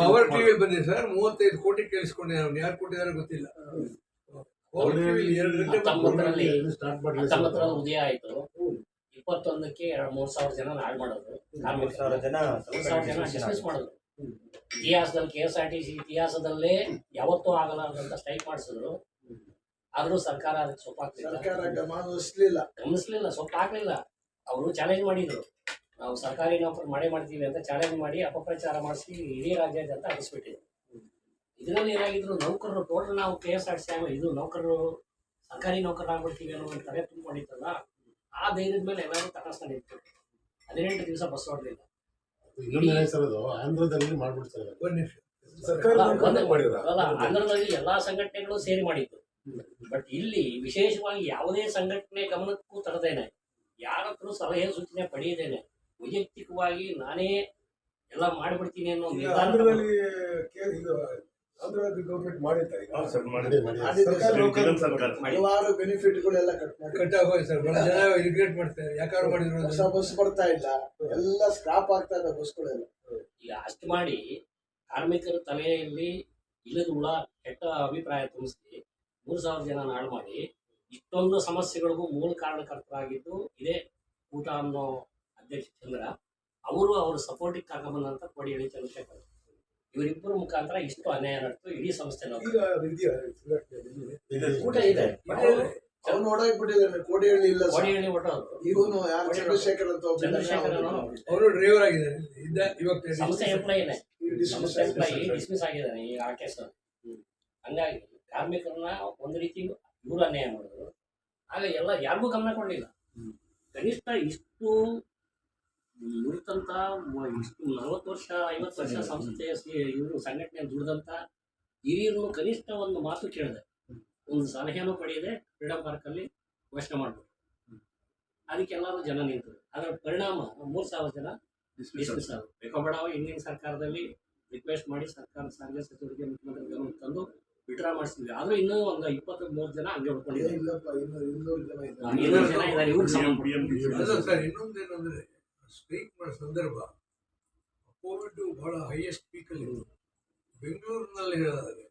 Power TV ಬಂದಿದೆ sir ಮೂವತ್ತೈದು ಕೋಟಿ ಕೇಳಿಸ್ಕೊಂಡೆ ಅವ್ನು ಯಾರು ಕೊಟ್ಟಿದ್ದಾರೆ ಗೊತ್ತಿಲ್ಲ. ಪವರ್ ಟಿವಿ ಎರಡು ಗಂಟೆ ಬಂದು ಹತ್ತೊಂಬತ್ತರಲ್ಲಿ ಹತ್ತೊಂಬತ್ತರಲ್ಲಿ ಉದಯ ಆಯ್ತು. ಇಪ್ಪತ್ತೊಂದಕ್ಕೆ ಎರಡು ಮೂರ್ ಸಾವಿರ ಜನ ಹಾಳು ಮಾಡೋದು ಮೂರು ಸಾವಿರ ಜನ ಡಿಸ್ಮಿಸ್ ಮಾಡಿದ್ರು. ಇತಿಹಾಸದಲ್ಲಿ K S R T C ಇತಿಹಾಸದಲ್ಲೇ ಯಾವತ್ತೂ ಆಗಲಾರ್ದಂತ ಸ್ಟ್ರೈಕ್ ಮಾಡಿಸಿದ್ರು. ಆದ್ರೂ ಸರ್ಕಾರ ಅದಕ್ಕೆ ಸೊಪ್ಪಾಗ್ತಿಲ್ಲ. ಸರ್ಕಾರ ಗಮನಿಸ್ಲಿಲ್ಲ. ಗಮನಿಸ್ಲಿಲ್ಲ ಸೊಪ್ಪು ಹಾಕ್ಲಿಲ್ಲ ಅವರು ಚಾಲೆಂಜ್ ಮಾಡಿದ್ರು. ನಾವು ಸರ್ಕಾರಿ ನೌಕರಿ ಮಾಡೇ ಮಾಡ್ತೀವಿ ಅಂತ ಚಾಲೆಂಜ್ ಮಾಡಿ ಅಪಪ್ರಚಾರ ಮಾಡಿಸಿ ಇಡೀ ರಾಜ್ಯಾದ್ಯಂತ ಹಾಕಿಸ್ಬಿಟ್ಟಿದೆ ಇದರಲ್ಲಿ ಏನಾಗಿದ್ರು ನೌಕರರು ಟೋಟಲ್ ನಾವು ಕೆ ಎಸ್ ಆರ್ ಸಿ ಇದು ನೌಕರರು ಸರ್ಕಾರಿ ನೌಕರರಾಗ್ಬಿಡ್ತೀವಿ ಅನ್ನೋ ಒಂದು ತಲೆ ತುಂಬಿಕೊಂಡಿತ್ತಲ್ಲ ಆ ಧೈರ್ಯದ ಮೇಲೆ ಎಲ್ಲರೂ ತಟಸ್ಥ ನಿಂತು ಹದಿನೆಂಟು ದಿವಸ ಬಸ್ ಹೊಡೆದಿಲ್ಲ ಆಂಧ್ರದಲ್ಲಿ ಮಾಡ್ಬಿಡ್ತಾರೆ ಎಲ್ಲಾ ಸಂಘಟನೆಗಳು ಸೇರಿ ಮಾಡಿತ್ತು ಬಟ್ ಇಲ್ಲಿ ವಿಶೇಷವಾಗಿ ಯಾವುದೇ ಸಂಘಟನೆ ಗಮನಕ್ಕೂ ತರದೇನೆ. ಯಾರತ್ರ ಸಲಹೆ ಸೂಚನೆ ಪಡೆಯದೇನೆ. ವೈಯಕ್ತಿಕವಾಗಿ ನಾನೇ ಎಲ್ಲ ಮಾಡ್ಬಿಡ್ತೀನಿ ಅನ್ನೋ ಈಗ ನಿರ್ಧಾರ ಆಂಧ್ರದಲ್ಲಿ ಕೇ- ಇದು ಆಂಧ್ರ ಗೌರ್ಮೆಂಟ್ ಮಾಡಿದ್ದಾರೆ ಈಗ. ಸರ್ ಮಾಡಿ ಮಾಡಿದೆ ಮಾಡಿ ಮಾಡಿದ ಸರ್ಕಾರ ಸರ್ಕಾರ ಹಲವಾರು ಬೆನಿಫಿಟ್ ಕಟ್ ಮಾಡಿ ಕಟ್ ಆಗೋಯ್ತು ಸರ್ ಬಹಳ ಜನ ರಿಗ್ರೆಟ್ ಮಾಡ್ತಾರೆ. ಯಾಕಾದ್ರು ಮಾಡಿದ್ರು ಹೊಸ ಅಂತ. ಬಸ್ ಬರ್ತಾ ಇಲ್ಲ. ಎಲ್ಲ ಸ್ಕ್ರಾಪ್ ಆಗ್ತಾ ಇದೆ ಬಸ್ಗಳೆಲ್ಲ. ಈಗ ಅಷ್ಟು ಮಾಡಿ ಕಾರ್ಮಿಕರ ತಲೆಯಲ್ಲಿ ಇಲ್ಲದ ಹುಳ ಕೆಟ್ಟ ಅಭಿಪ್ರಾಯ ತುಂಬಿಸಿ ಮೂರು ಸಾವಿರ ಜನ ಹಾಳು ಮಾಡಿ ಇಷ್ಟೊಂದು ಸಮಸ್ಯೆಗಳಿಗೂ ಮೂಲ ಕಾರಣಕರ್ತರಾಗಿದ್ದು ಇದೇ ಊಟ ಅನ್ನೋ ಅಧ್ಯಕ್ಷ ಚಂದ್ರ ಅವರು ಅವರು ಸಪೋರ್ಟಿಗೆ ಕೋಡಿ ಕೋಡಿಹಳ್ಳಿ ಚಂದ್ರಶೇಖರ್. ಇವರಿಬ್ಬರ ಮುಖಾಂತರ ಇಷ್ಟು ಅನ್ಯಾಯ ನಡೆದು ಇಡೀ ಸಂಸ್ಥೆ ಈಗ ಊಟ ಇದೆ. ಅವ್ನು ಓಡಾಗ್ಬಿಟ್ಟಿದ್ದಾನೆ ಕೋಡಿಹಳ್ಳಿ ಇಲ್ಲ. ಕೋಡಿಹಳ್ಳಿ ಹೊಟ್ಟವರು ಇವನು ಯಾರು ಚಂದ್ರಶೇಖರ್ ಅಂತ ಚಂದ್ರಶೇಖರ್ ಅವನು ಅವರು ಡ್ರೈವರ್ ಆಗಿದ್ದಾರೆ. ಇದ್ದ ಇವಾಗ ಸಂಸ್ಥೆ ಎಂಪ್ಲಾಯಿನೇ ಸಂಸ್ಥೆ ಎಂಪ್ಲಾಯಿ. ಡಿಸ್ಮಿಸ್ ಆಗಿದ್ದಾನೆ ಈ ಆ ಕೇಸ್ ಹಂಗಾಗಿ ಕಾರ್ಮಿಕರನ್ನ ಒಂದು ರೀತಿ ಇವ್ರು ಅನ್ಯಾಯ ಮಾಡಿದ್ರು. ಆಗ ಎಲ್ಲ ಯಾರಿಗೂ ಗಮನ ಕೊಡಲಿಲ್ಲ. ಕನಿಷ್ಠ ಇಷ್ಟು ಮ- ಇಷ್ಟು ನಲವತ್ತು ವರ್ಷ ಐವತ್ತು ವರ್ಷ ಸಂಸ್ಥೆಯ ಇವರು ಸಂಘಟನೆ ದುಡಿದಂತ ಹಿರಿಯರನ್ನು ಕನಿಷ್ಠ ಒಂದು ಮಾತು ಕೇಳಿದೆ. ಒಂದು ಸಲಹೆನೂ ಪಡೆಯದೆ ಫ್ರೀಡಂ ಪಾರ್ಕಲ್ಲಿ ಘೋಷಣೆ ಮಾಡ್ಬೋದು ಅದಕ್ಕೆಲ್ಲರೂ ಜನ ನಿಂತರು. ಅದರ ಪರಿಣಾಮ ಮೂರು ಸಾವಿರ ಜನ ಡಿಸ್ಮಿಸ್ ಆದ್ರು. ಬೇಕೋ ಬೇಡವೋ ಹಿಂದಿನ ಸರ್ಕಾರದಲ್ಲಿ ರಿಕ್ವೆಸ್ಟ್ ಮಾಡಿ ಸರ್ಕಾರ ಸಾರಿಗೆ ಸಚಿವರಿಗೆ ಮುಖ್ಯಮಂತ್ರಿ ತಂದು ವಿಡ್ರಾ ಮಾಡಿಸಿದ್ವಿ. ಆದ್ರೂ ಇನ್ನೂ ಒಂದು ಇಪ್ಪತ್ತು ಮೂರು ಜನ ಹಂಗೆ ಉಳ್ಕೊಂಡಿದ್ದಾರೆ. ಇನ್ನೂರು ಜನ ಇದ್ದಾರೆ. ಇವ್ರಿಗೆ ಸರ್ ಮಾಡೋ ಸಂದರ್ಭ ಕೋವಿಡ್ ಬಹಳ ಹೈಯೆಸ್ಟ್ ಪೀಕಲ್ಲಿ ಬೆಂಗಳೂರಿನಲ್ಲಿ ಹೇಳೋದಾದ್ರೆ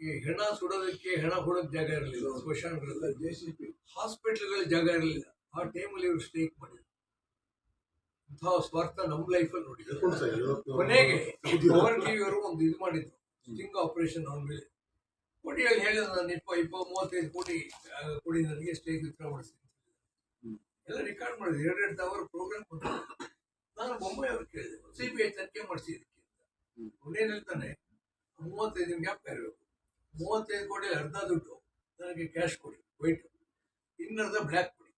ಈ ಹೆಣ ಸುಡೋದಕ್ಕೆ ಹೆಣ ಹೊಡೋದ್ ಜಾಗ ಇರಲಿಲ್ಲ. ಸ್ಮಶಾನಗಳೆಲ್ಲ. ಜೆ ಸಿ ಪಿ ಹಾಸ್ಪಿಟ್ಲ್ಗಳಲ್ಲಿ ಜಾಗ ಇರಲಿಲ್ಲ. ಆ ಟೈಮಲ್ಲಿ ಇವರು ಸ್ಟೇಕ್ ಮಾಡಿದ್ರು. ಇಂತಹ ಸ್ವಾರ್ಥ ನಮ್ಮ ಲೈಫಲ್ಲಿ ನೋಡಿದ್ರು. ಕೊನೆಗೆ ಪವರ್ ಟಿವಿ ಅವರು ಒಂದು ಇದು ಮಾಡಿದ್ರು. ಸ್ಟಿಂಗ್ ಆಪರೇಷನ್ ಅವನ ಮೇಲೆ ಕೊಡಿಯಲ್ಲಿ ಹೇಳಿದ ನಾನು ಇಪ್ಪ ಇಪ್ಪ ಮೂವತ್ತೈದು ಕೋಟಿ ಕೊಡಿ ನನಗೆ ಸ್ಟೇಕ್ ವಿತ್ರ ಮಾಡಿಸ್ತೀನಿ ಎಲ್ಲ ರೆಕಾರ್ಡ್ ಮಾಡಿದ್ರು ಎರಡು ಎರಡು ಅವರ್ ಪ್ರೋಗ್ರಾಮ್ ನಾನು ಬೊಂಬೈ ಅವ್ರು ಕೇಳಿದೆ. ಸಿ ಬಿ ಐ ತನಿಖೆ ಮಾಡಿಸಿ ಇದಕ್ಕೆ ಅಂತ. ಅವನೇನು ಹೇಳ್ತಾನೆ ಮೂವತ್ತೈದು ಜ್ಞಾಪಕ ಇರಬೇಕು ಮೂವತ್ತೈದು ಕೋಟಿ ಅರ್ಧ ದುಡ್ಡು ನನಗೆ ಕ್ಯಾಶ್ ಕೊಡಿ ವೈಟ್ ಇನ್ನರ್ಧ ಬ್ಲ್ಯಾಕ್ ಕೊಡಿ.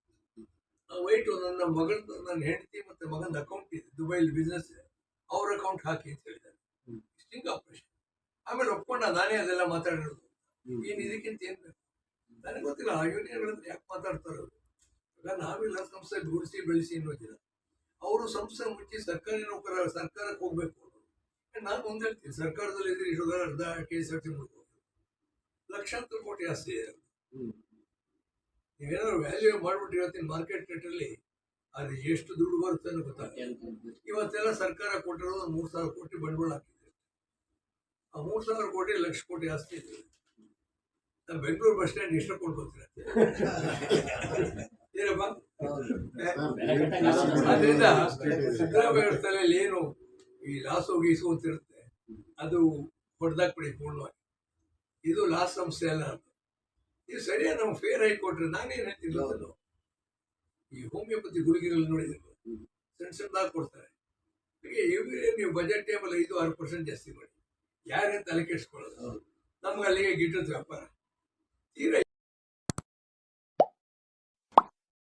ಆ ವೈಟು ನನ್ನ ಮಗಳದ್ದು ನನ್ನ ಹೆಂಡತಿ ಮತ್ತೆ ಮಗನ ಅಕೌಂಟ್ ಇದೆ ದುಬೈಲಿ ಬಿಸ್ನೆಸ್ ಇದೆ. ಅವ್ರ ಅಕೌಂಟ್ ಹಾಕಿ ಅಂತ ಹೇಳಿದ್ದಾರೆ ಸ್ಟಿಂಗ್ ಆಪರೇಷನ್ ಆಮೇಲೆ ಒಪ್ಕೊಂಡ ನಾನೇ ಅದೆಲ್ಲ ಮಾತಾಡಿರೋದು ಏನು ಇದಕ್ಕಿಂತ ಏನು ಬೇಕು? ನನಗೆ ಗೊತ್ತಿಲ್ಲ ಆ ಯೂನಿಯನ್ ಯಾಕೆ ಮಾತಾಡ್ತಾರೋ ನಾವೆಲ್ಲ ಸಂಸ್ಥೆ ಗುಡಿಸಿ ಬೆಳೆಸಿ ಅನ್ನೋದಿಲ್ಲ ಅವರು ಸಂಸ್ಥೆ ಮುಚ್ಚಿ ಸರ್ಕಾರಿ ನೌಕರ ಸರ್ಕಾರಕ್ಕೆ ಹೋಗ್ಬೇಕು. ನಾನು ಒಂದ್ ಹೇಳ್ತೀನಿ ಸರ್ಕಾರದಲ್ಲಿ ಇದ್ರೆ ಅರ್ಧ ಕೆ ಎಸ್ ಆರ್ ಟಿ ಲಕ್ಷಾಂತರ ಕೋಟಿ ಆಸ್ತಿ ಇದೆ. ನೀವೇನಾದ್ರು ವ್ಯಾಲ್ಯೂ ಮಾಡ್ಬಿಟ್ಟು ಇವತ್ತಿನ ಮಾರ್ಕೆಟ್ ರೇಟಲ್ಲಿ ಅದು ಎಷ್ಟು ದುಡ್ಡು ಬರುತ್ತೆ ಅನ್ನೋ ಗೊತ್ತಾಗ ಇವತ್ತೆಲ್ಲ ಸರ್ಕಾರ ಕೊಟ್ಟಿರೋದು ಮೂರು ಸಾವಿರ ಕೋಟಿ ಬಂಡವಾಳ ಹಾಕಿದೆ. ಆ ಮೂರು ಸಾವಿರ ಕೋಟಿ ಲಕ್ಷ ಕೋಟಿ ಆಸ್ತಿ ಇದೆ. ಬೆಂಗಳೂರು ಬಸ್ ಸ್ಟ್ಯಾಂಡ್ ಎಷ್ಟು ಕೊಂಡ್ಕೊತೀರ ಏನಪ್ಪ ಅದರಿಂದ ಸಿದ್ದರಾಮಯ್ಯ ತಲೆಯಲ್ಲಿ ಏನು ಈ ಲಾಸು ಗೀಸು ಅಂತ ಇರುತ್ತೆ ಅದು ಹೊಡೆದಾಕ್ಬಿಡಿ ಪೂರ್ಣವಾಗಿ. ಇದು ಲಾಸ್ ಸಂಸ್ಥೆ ಅಲ್ಲ ಅಂತ ಇದು ಸರಿಯಾಗಿ ನಾವು ಫೇರ್ ಆಗಿ ಕೊಟ್ರೆ ನಾನೇನು ಹೇಳ್ತಿಲ್ಲ ಗೊತ್ತಲ್ಲ? ಈ ಹೋಮಿಯೋಪತಿ ಗುಳಿಗೆಗಳು ನೋಡಿದ್ರು ಸಣ್ಣ ಸಣ್ಣದಾಗಿ ಕೊಡ್ತಾರೆ. ಹೀಗೆ ಎವ್ರಿ ನೀವು ಬಜೆಟ್ ಟೇಬಲ್ ಐದು ಆರು ಪರ್ಸೆಂಟ್ ಜಾಸ್ತಿ ಮಾಡಿ. ಯಾರೇನು ತಲೆ ಕೆಡಿಸ್ಕೊಳ್ಳೋದು. ನಮ್ಗೆ ಅಲ್ಲಿಗೆ ಗಿಟ್ಟದ ವ್ಯಾಪಾರ. ತೀರಾ